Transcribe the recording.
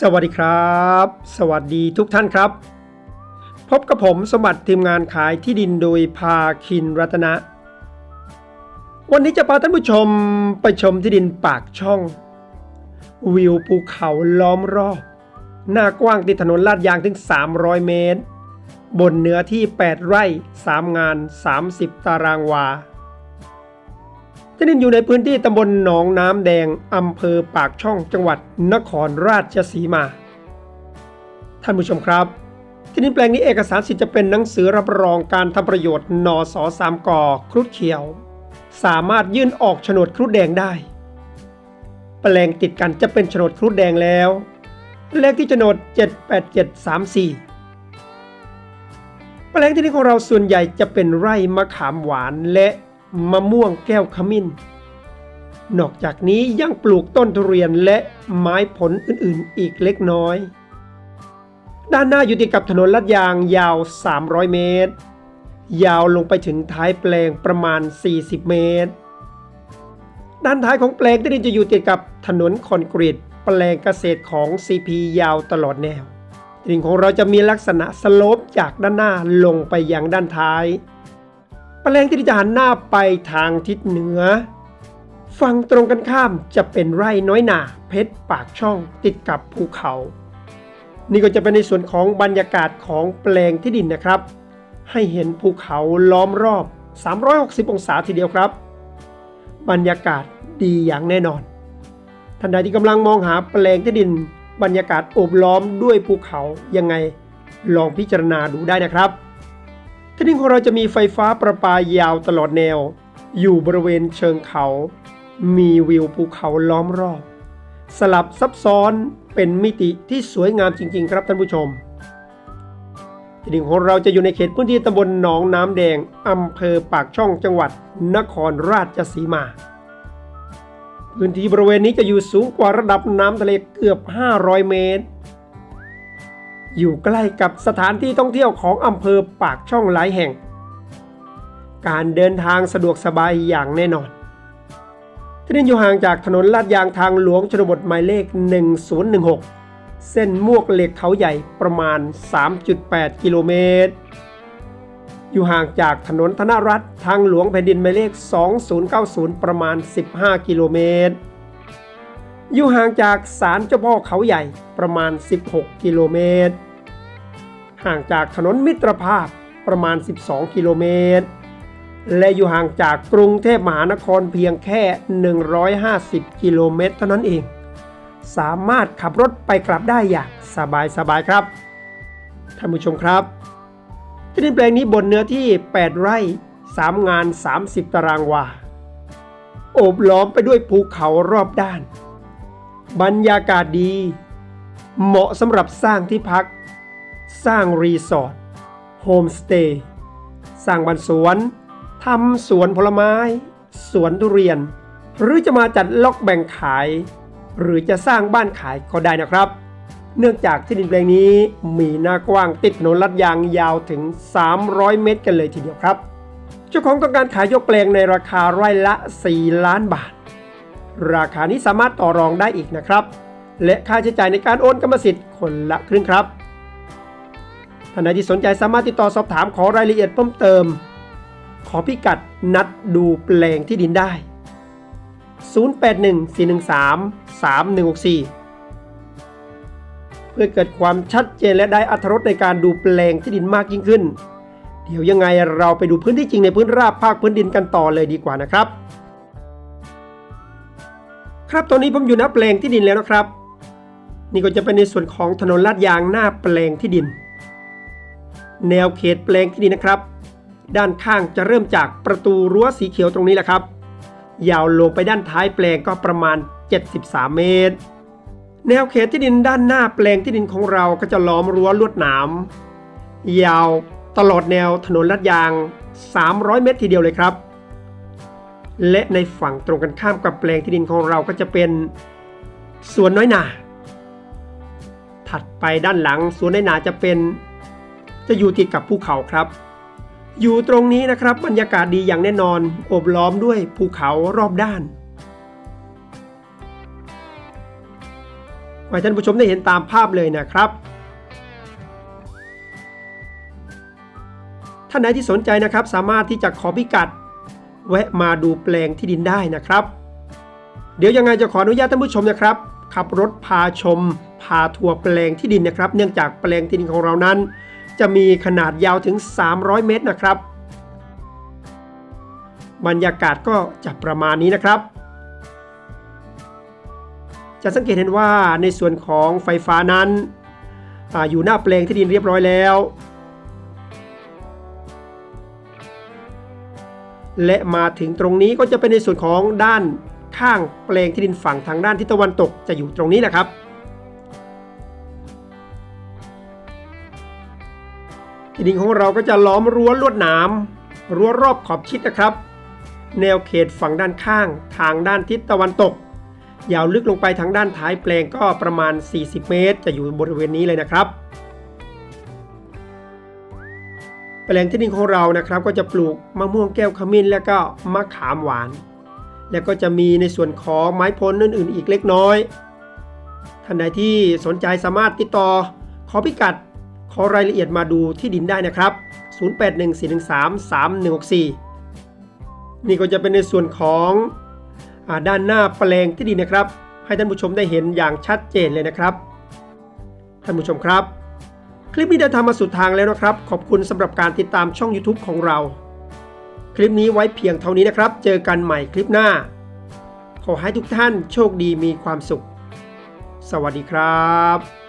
สวัสดีครับ สวัสดีทุกท่านครับ พบกับผมสมบัติทีมงานขายที่ดินโดยพาคินรัตนะ วันนี้จะพาท่านผู้ชมไปชมที่ดินปากช่อง วิวภูเขาล้อมรอบ หน้ากว้างติดถนนลาดยางถึง 300 เมตร บนเนื้อที่ 8 ไร่ 3 งาน 30 ตารางวา ที่ดินอยู่ในพื้นที่ตำบลหนองน้ำแดงอำเภอปากช่องจังหวัดนครราชสีมา ท่านผู้ชมครับที่ดินแปลงนี้เอกสารสิทธิ์จะเป็นหนังสือรับรองการทำประโยชน์นสสามกครุฑเขียว สามารถยื่นออกโฉนดครุฑแดงได้ แปลงติดกันจะเป็นโฉนดครุฑแดงแล้ว เลขที่โฉนด 78734แปลงที่ดินของเราส่วนใหญ่จะเป็นไร่มะขามหวานและ มะม่วงแก้วขมิ้น นอกจากนี้ยังปลูกต้นทุเรียนและไม้ผลอื่นๆ อีกเล็กน้อย ด้านหน้าอยู่ติดกับถนนลาดยางยาว 300 เมตร ยาวลงไปถึงท้ายแปลงประมาณ 40 เมตร ด้านท้ายของแปลงที่ดินจะอยู่ติดกับถนนคอนกรีตแปลงเกษตรของ CP ยาวตลอดแนวดินของเราจะมีลักษณะสโลปจากด้านหน้าลงไปยังด้านท้าย แปลงที่ดินจะหันหน้าไปทางทิศเหนือ ฝั่งตรงกันข้ามจะเป็นไร่น้อยหนาเพชรปากช่องติดกับภูเขา นี่ก็จะเป็นในส่วนของบรรยากาศของแปลงที่ดินนะครับ ให้เห็นภูเขาล้อมรอบ 360 องศาทีเดียวครับ บรรยากาศดีอย่างแน่นอน ท่านใดที่กำลังมองหาแปลงที่ดิน บรรยากาศโอบล้อมด้วยภูเขายังไงลองพิจารณาดูได้นะครับ ที่ดินของเราจะมีไฟฟ้าประปายาวตลอดแนว อยู่บริเวณเชิงเขา มีวิวภูเขาล้อมรอบ สลับซับซ้อนเป็นมิติที่สวยงามจริง ๆ ครับท่านผู้ชมที่ดินของเราจะอยู่ในเขตพื้นที่ตำบลหนองน้ำแดงอำเภอปากช่องจังหวัด นครราชสีมา พื้นที่บริเวณนี้จะอยู่สูงกว่าระดับน้ำทะเลเกือบ 500 เมตร อยู่ใกล้กับสถานที่ท่องเที่ยวของอำเภอปากช่องหลายแห่ง การเดินทางสะดวกสบายอย่างแน่นอน ที่ดินอยู่ห่างจากถนนลาดยางทางหลวงชนบทหมายเลข 1016 เส้นมวกเหล็กเขาใหญ่ประมาณ 3.8 กิโลเมตร อยู่ห่างจากถนนธนรัฐทางหลวงแผ่นดินหมายเลข 2090 ประมาณ 15 กิโลเมตรอยู่ห่างจากศาลเจ้าพ่อเขาใหญ่ประมาณ 16 กิโลเมตร ห่างจากถนนมิตรภาพประมาณ 12 กิโลเมตร และอยู่ห่างจากกรุงเทพมหานครเพียงแค่ 150 กิโลเมตรเท่านั้นเอง สามารถขับรถไปกลับได้อย่างสบายๆครับ ท่านผู้ชมครับ ที่ดินแปลงนี้บนเนื้อที่ 8 ไร่ 3 งาน 30 ตารางวา โอบล้อมไปด้วยภูเขารอบด้าน บรรยากาศดี เหมาะสำหรับสร้างที่พัก สร้างรีสอร์ทโฮมสเตย์สร้างบ้านสวนทำสวนผลไม้ สวนทุเรียน หรือจะมาจัดล็อกแบ่งขาย หรือจะสร้างบ้านขายก็ได้นะครับ เนื่องจากที่ดินแปลงนี้มีหน้ากว้างติดถนนลัดยางยาวถึง 300 เมตรกันเลยทีเดียวครับ เจ้าของต้องการขายยกแปลงในราคาไร่ละ 4 ล้านบาท ราคานี้สามารถต่อรองได้อีกนะครับ และค่าใช้จ่ายในการโอนกรรมสิทธิ์คนละครึ่งครับ ท่านใดที่สนใจสามารถติดต่อสอบถามขอรายละเอียดเพิ่มเติม ขอพิกัดนัดดูแปลงที่ดินได้ 0814133164 เพื่อเกิดความชัดเจนและได้อัธรสในการดูแปลงที่ดินมากยิ่งขึ้น เดี๋ยวยังไงเราไปดูพื้นที่จริงในพื้นราบภาคพื้นดินกันต่อเลยดีกว่านะครับ ครับตอนนี้ผมอยู่หน้าแปลงที่ดินแล้วนะครับ นี่ก็จะเป็นในส่วนของถนนลาดยางหน้าแปลงที่ดิน แนวเขตแปลงที่ดินนะครับ ด้านข้างจะเริ่มจากประตูรั้วสีเขียวตรงนี้แหละครับ ยาวลงไปด้านท้ายแปลงก็ประมาณ 73 เมตร แนวเขตที่ดินด้านหน้าแปลงที่ดินของเราก็จะล้อมรั้วลวดหนามยาวตลอดแนวถนนลาดยาง 300 เมตรทีเดียวเลยครับ และในฝั่งตรงกันข้ามกับแปลงที่ดินของเราก็จะเป็นสวนน้อยนาถัดไปด้านหลังสวนน้อยนาจะเป็น จะอยู่ติดกับภูเขาครับ อยู่ตรงนี้นะครับบรรยากาศดีอย่างแน่นอนโอบล้อมด้วยภูเขารอบด้านขอให้ท่านผู้ชมได้เห็นตามภาพเลยนะครับท่านไหนที่สนใจนะครับสามารถที่จะขอพิกัด แวะมาดูแปลงที่ดินได้นะครับ เดี๋ยวยังไงจะขออนุญาตท่านผู้ชมนะครับ ขับรถพาชม พาทัวร์แปลงที่ดินนะครับ เนื่องจากแปลงที่ดินของเรานั้น จะมีขนาดยาวถึง 300 เมตรนะครับ บรรยากาศก็จะประมาณนี้นะครับ จะสังเกตเห็นว่าในส่วนของไฟฟ้านั้นออยู่หน้าแปลงที่ดินเรียบร้อยแล้ว และมาถึงตรงนี้ก็จะเป็นในส่วนของด้านข้างแปลงที่ดินฝั่งทางด้านทิศตะวันตกจะอยู่ตรงนี้นะครับ ที่ดินของเราก็จะล้อมรั้วลวดหนามรั้วรอบขอบชิดนะครับ แนวเขตฝั่งด้านข้าง ทางด้านทิศตะวันตก ยาวลึกลงไปทางด้านท้ายแปลงก็ประมาณ 40 เมตร จะอยู่บริเวณนี้เลยนะครับ แปลงที่ดินของเรานะครับ ก็จะปลูกมะม่วงแก้วขมิ้น และก็มะขามหวาน แล้วก็จะมีในส่วนของไม้ผลอื่นๆ อีกเล็กน้อยท่านใดที่สนใจสามารถติดต่อขอพิกัด อรายละเอียดมาดูที่ดินได้นะครับ 0814133164 นี่ก็จะเป็นในส่วนของอด้านหน้าแปลงที่ดินนะครับ ให้ท่านผู้ชมได้เห็นอย่างชัดเจนเลยนะครับ ท่านผู้ชมครับ คลิปนี้ได้ทำมาสุดทางแล้วนะครับ ขอบคุณสำหรับการติดตามช่อง YouTube ของเรา คลิปนี้ไว้เพียงเท่านี้นะครับ เจอกันใหม่คลิปหน้า ขอให้ทุกท่านโชคดีมีความสุข สวัสดีครับ